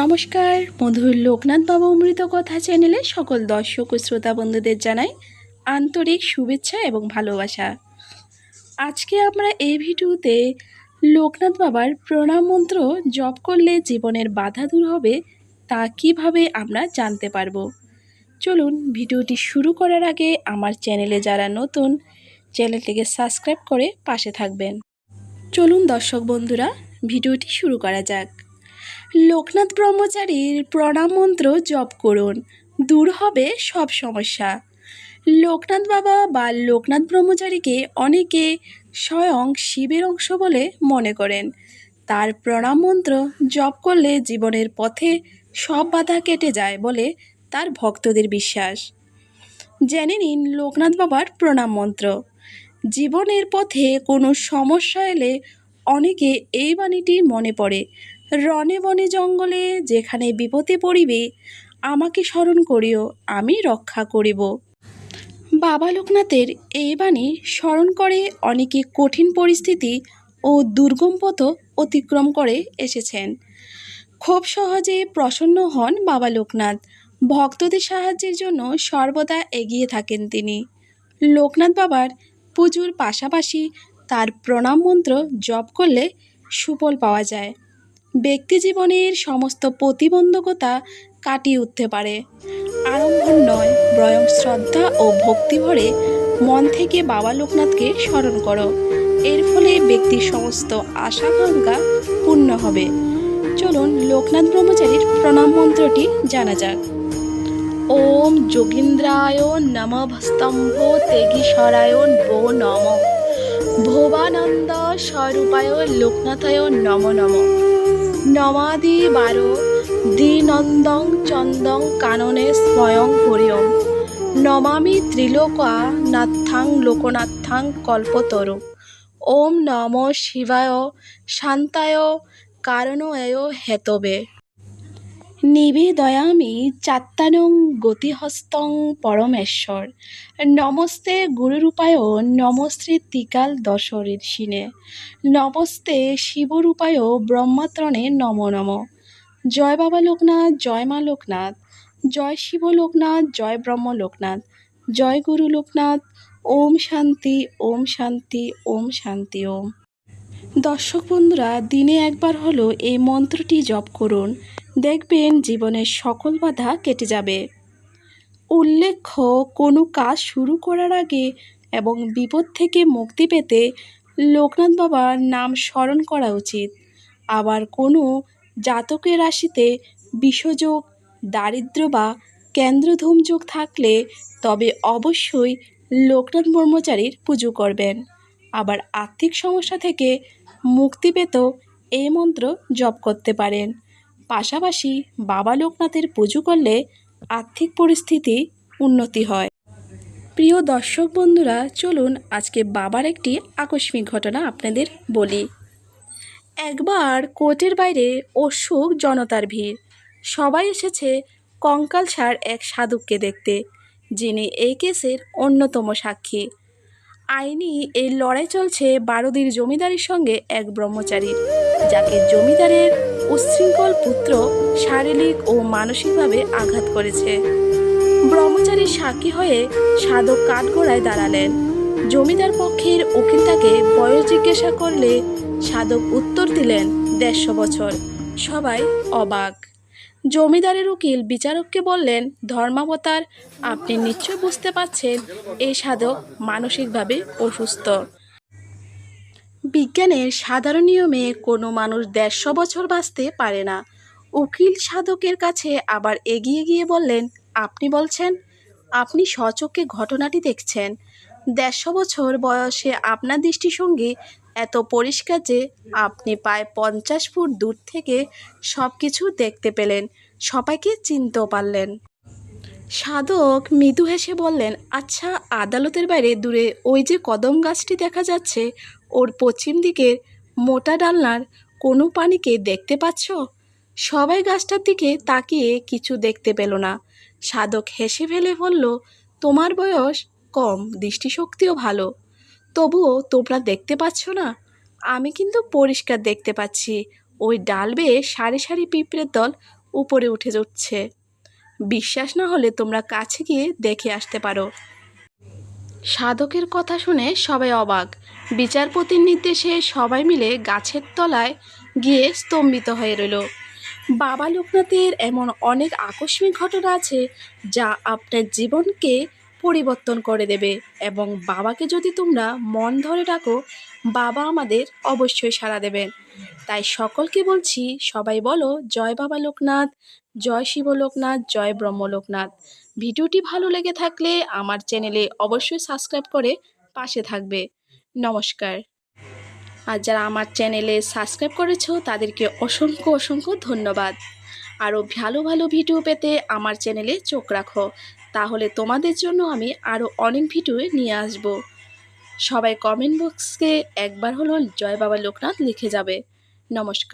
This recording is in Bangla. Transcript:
নমস্কার, মধুর লোকনাথ বাবা অমৃত কথা চ্যানেলে সকল দর্শক ও শ্রোতা বন্ধুদের জানাই আন্তরিক শুভেচ্ছা এবং ভালোবাসা। আজকে আমরা এই ভিডিওতে লোকনাথ বাবার প্রণাম মন্ত্র জপ করলে জীবনের বাধা দূর হবে তা কীভাবে আমরা জানতে পারব? চলুন, ভিডিওটি শুরু করার আগে আমার চ্যানেলে যারা নতুন, চ্যানেলটিকে সাবস্ক্রাইব করে পাশে থাকবেন। চলুন দর্শক বন্ধুরা, ভিডিওটি শুরু করা যাক। লোকনাথ ব্রহ্মচারীর প্রণাম মন্ত্র জপ করুন। দূর হবে সব সমস্যা। লোকনাথ বাবা বা লোকনাথ ব্রহ্মচারীকে অনেকে স্বয়ং শিবের অংশ বলে মনে করেন। তার প্রণাম মন্ত্র জপ করলে জীবনের পথে সব বাধা কেটে যায় বলে তার ভক্তদের বিশ্বাস। জেনে নিন লোকনাথ বাবার প্রণাম মন্ত্র জীবনের পথে কোনো সমস্যা এলে অনেকে এই বাণীটি মনে পড়ে রনে বনে জঙ্গলে যেখানে বিপদে পড়িবে, আমাকে স্মরণ করিও, আমি রক্ষা করিব। বাবা লোকনাথের এই বাণী স্মরণ করে অনেকে কঠিন পরিস্থিতি ও দুর্গম পথ অতিক্রম করে এসেছেন। খুব সহজে প্রসন্ন হন বাবা লোকনাথ। ভক্তদের সাহায্যের জন্য সর্বদা এগিয়ে থাকেন তিনি। লোকনাথ বাবার পুজোর পাশাপাশি তার প্রণাম মন্ত্র জপ করলে সুফল পাওয়া যায়। ব্যক্তি জীবনের সমস্ত প্রতিবন্ধকতা কাটিয়ে উঠতে পারে। আড়ম্বর নয়, বরং শ্রদ্ধা ও ভক্তি ভরে মন থেকে বাবা লোকনাথকে স্মরণ করো। এর ফলে ব্যক্তির সমস্ত আশাকাঙ্ক্ষা পূর্ণ হবে। চলুন লোকনাথ ব্রহ্মচারীর প্রণাম মন্ত্রটি জানা যাক। ওম যোগীন্দ্রায় নম স্তম্ভ তেগীশ্বরায় ভো নম। ভোবানন্দ স্বরূপায় লোকনাথায় নম নম। নমাদি বারো, দ্বিনন্দং চন্দং কাননে স্বয়ং হরিয়ম নমামি ত্রিলোকা নাথাং লোকনাথাং কল্পতরু। ওম নম শিবায়, শান্তায়, কারণয় হেতবে। নিবেদয়ামি চাত্তানং গতিহস্তং পরমেশ্বর। নমস্তে গুরুরূপায় নমস্তে তিকাল দশরিষিনে নমস্তে শিবরূপায় ব্রহ্মাত্রণে নম নম। জয় বাবা লোকনাথ, জয় মা লোকনাথ। জয় শিব লোকনাথ, জয় ব্রহ্ম লোকনাথ। জয় গুরু লোকনাথ। ওম শান্তি ওম শান্তি ওম শান্তি, ওম। দর্শক বন্ধুরা, দিনে একবার হলো এই মন্ত্রটি জপ করুন। দেখবেন জীবনের সকল বাধা কেটে যাবে। উল্লেখ্য, কোনো কাজ শুরু করার আগে এবং বিপদ থেকে মুক্তি পেতে লোকনাথ বাবার নাম স্মরণ করা উচিত। আবার কোনো জাতকের রাশিতে বিষযোগ, দারিদ্র বা কেন্দ্রধূমযোগ থাকলে তবে অবশ্যই লোকনাথ ব্রহ্মচারীর পুজো করবেন। আবার আর্থিক সমস্যা থেকে মুক্তি পেতেও এই মন্ত্র জপ করতে পারেন। পাশাপাশি বাবা লোকনাথের পুজো করলে আর্থিক পরিস্থিতি উন্নতি হয়। প্রিয় দর্শক বন্ধুরা, চলুন আজকে বাবার একটি আকস্মিক ঘটনা আপনাদের বলি। একবার কোর্টের বাইরে অসুখ জনতার ভিড়। সবাই এসেছে কঙ্কাল ছাড় এক সাধককে দেখতে, যিনি এই কেসের অন্যতম সাক্ষী। আইনি এই লড়াই চলছে বারোদির জমিদারের সঙ্গে এক ব্রহ্মচারীর যাকে জমিদারের উচ্ছৃঙ্খল পুত্র শারীরিক ও মানসিকভাবে আঘাত করেছে। ব্রহ্মচারীর সাক্ষী হয়ে সাধক কাঠগোড়ায় দাঁড়ালেন। জমিদার পক্ষের উকিল তাকে বয়স জিজ্ঞাসা করলে সাধক উত্তর দিলেন দেড়শো বছর। সবাই অবাক। জমিদারের উকিল বিচারককে বললেন, ধর্মাবতার, আপনি নিশ্চয় বুঝতে পারছেন এই সাধক মানসিকভাবে অসুস্থ। বিজ্ঞানের সাধারণ নিয়মে কোনো মানুষ দেড়শো বছর বাঁচতে পারে না। উকিল সাধকের কাছে আবার এগিয়ে গিয়ে বললেন, আপনি বলছেন, আপনি স্বচক্ষে ঘটনাটি দেখছেন। দেড়শো বছর বয়সে আপনার দৃষ্টিসঙ্গী এত পরিষ্কার যে আপনি প্রায় পঞ্চাশ ফুট দূর থেকে সব কিছু দেখতে পেলেন, সবাইকে চিনতেও পারলেন। সাধক মৃদু হেসে বললেন আচ্ছা আদালতের বাইরে দূরে ওই যে কদম গাছটি দেখা যাচ্ছে, ওর পশ্চিম দিকের মোটা ডালনার কোনো পানিকে দেখতে পাচ্ছ? সবাই গাছটার দিকে তাকিয়ে কিছু দেখতে পেল না। সাধক হেসে ফেলে বলল, তোমার বয়স কম, দৃষ্টিশক্তিও ভালো। তবুও তোমরা দেখতে পাচ্ছ না? আমি কিন্তু পরিষ্কার দেখতে পাচ্ছি। ওই ডাল বেয়ে সারি সারি পিঁপড়ের দল উপরে উঠে যাচ্ছে। বিশ্বাস না হলে তোমরা কাছে গিয়ে দেখে আসতে পারো। সাধকের কথা শুনে সবাই অবাক। বিচারপতির নির্দেশে সবাই মিলে গাছের তলায় গিয়ে স্তম্ভিত হয়ে রইল। বাবা লোকনাথের এমন অনেক আকস্মিক ঘটনা আছে যা আপনার জীবনকে পরিবর্তন করে দেবে এবং বাবাকে যদি তোমরা মন ধরে ডাকো, বাবা আমাদের অবশ্যই সাড়া দেবেন তাই সকলকে বলছি, সবাই বলো, জয় বাবা লোকনাথ, জয় শিব লোকনাথ, জয় ব্রহ্ম লোকনাথ। ভিডিওটি ভালো লেগে থাকলে আমার চ্যানেলে অবশ্যই সাবস্ক্রাইব করে পাশে থাকবে। নমস্কার। আর যারা আমার চ্যানেলে সাবস্ক্রাইব করেছ, তাদেরকে অসংখ্য অসংখ্য ধন্যবাদ। আরও ভালো ভালো ভিডিও পেতে আমার চ্যানেলে চোখ রাখো। তাহলে তোমাদের জন্য আমি আরও অনেক ভিডিও নিয়ে আসব। সবাই কমেন্ট বক্সকে একবার হলো জয় বাবা লোকনাথ লিখে যাবে। নমস্কার।